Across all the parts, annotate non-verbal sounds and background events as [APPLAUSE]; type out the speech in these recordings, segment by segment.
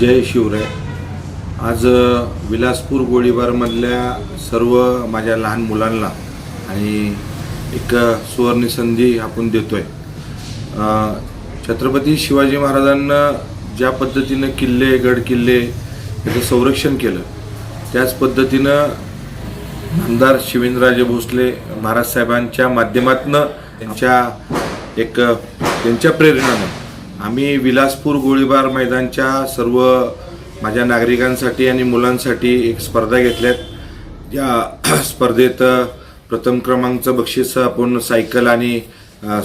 जय शिवराय. आज विलासपूर गोळीबारमधल्या सर्व माझ्या लहान मुलांना आणि एक सुवर्णी संधी आपण देतो आहे छत्रपती शिवाजी महाराजांना ज्या पद्धतीनं किल्ले गड किल्ले याचं संरक्षण केलं त्याच पद्धतीनं आमदार शिवेंद्रराजे भोसले महाराज साहेबांच्या माध्यमातनं त्यांच्या एक त्यांच्या प्रेरणेनं आम्ही विलासपूर गोळीबार मैदानच्या सर्व माझ्या नागरिकांसाठी आणि मुलांसाठी एक स्पर्धा घेतल्यात. या [CLEARS THROAT] स्पर्धेत प्रथम क्रमांकचं बक्षीस आपण सायकल आणि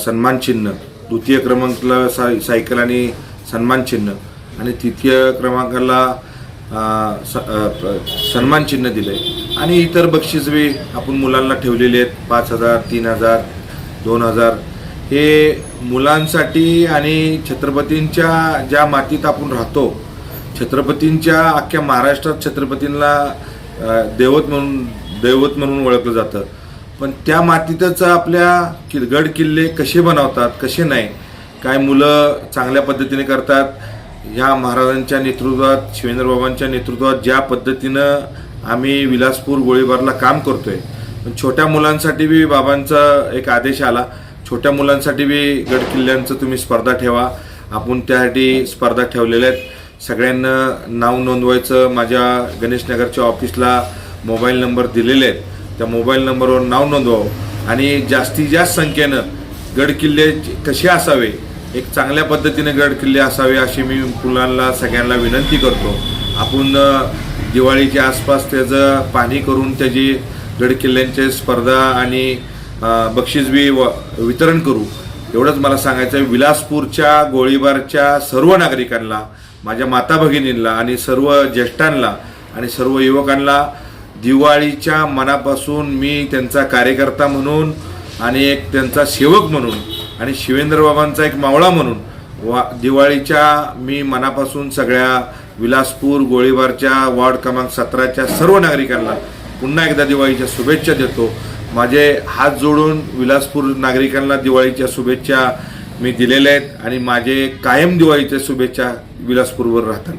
सन्मानचिन्ह द्वितीय क्रमांकाला साय सायकल आणि सन्मानचिन्ह आणि तृतीय क्रमांकाला सन्मानचिन्ह स- आहे सन्मान चिन्ह आणि इतर बक्षीस बी आपण मुलांना ठेवलेले आहेत. पाच हजार तीन हजार दोन हजार. हे मुलांसाठी आणि छत्रपतींच्या ज्या मातीत आपण राहतो छत्रपतींच्या अख्ख्या महाराष्ट्रात छत्रपतींना दैवत म्हणून दैवत म्हणून ओळखलं जातं. पण त्या मातीतच आपल्या कि गड किल्ले कसे बनवतात कसे नाही काय मुलं चांगल्या पद्धतीने करतात ह्या महाराजांच्या नेतृत्वात शिवेंद्रबाबांच्या नेतृत्वात ज्या पद्धतीनं आम्ही विलासपूर गोळीबारला काम करतोय पण छोट्या मुलांसाठी बी बाबांचा एक आदेश आला छोट्या मुलांसाठी बी गड किल्ल्यांचं तुम्ही स्पर्धा ठेवा. आपण त्यासाठी स्पर्धा ठेवलेल्या आहेत. सगळ्यांना नाव नोंदवायचं माझ्या गणेशनगरच्या ऑफिसला मोबाईल नंबर दिलेले आहेत. त्या मोबाईल नंबरवर नाव नोंदवावं. आणि जास्तीत जास्त संख्येनं गड किल्ले कसे असावे? एक चांगल्या पद्धतीने गड किल्ले असावे अशी मी मुलांना सगळ्यांना विनंती करतो. आपण दिवाळीच्या आसपास त्याचं पाणी करून त्याची गडकिल्ल्यांचे स्पर्धा आणि बक्षीस बी व- वितरण करू. एवढंच मला सांगायचं आहे विलासपूरच्या गोळीबारच्या सर्व नागरिकांना माझ्या माता भगिनींना आणि सर्व ज्येष्ठांना आणि सर्व युवकांना दिवाळीच्या मनापासून मी त्यांचा कार्यकर्ता म्हणून आणि एक त्यांचा सेवक म्हणून आणि शिवेंद्रबाबांचा एक मावळा म्हणून वा दिवाळीच्या मी मनापासून सगळ्या विलासपूर गोळीबारच्या वार्ड क्रमांक सतराच्या सर्व नागरिकांना पुन्हा एकदा दिवाळीच्या शुभेच्छा देतो. माझे हात जोडून विलासपूर नागरिकांना दिवाळीच्या शुभेच्छा मी दिलेल्या आहेत आणि माझे कायम दिवाळीच्या शुभेच्छा विलासपूरवर राहतात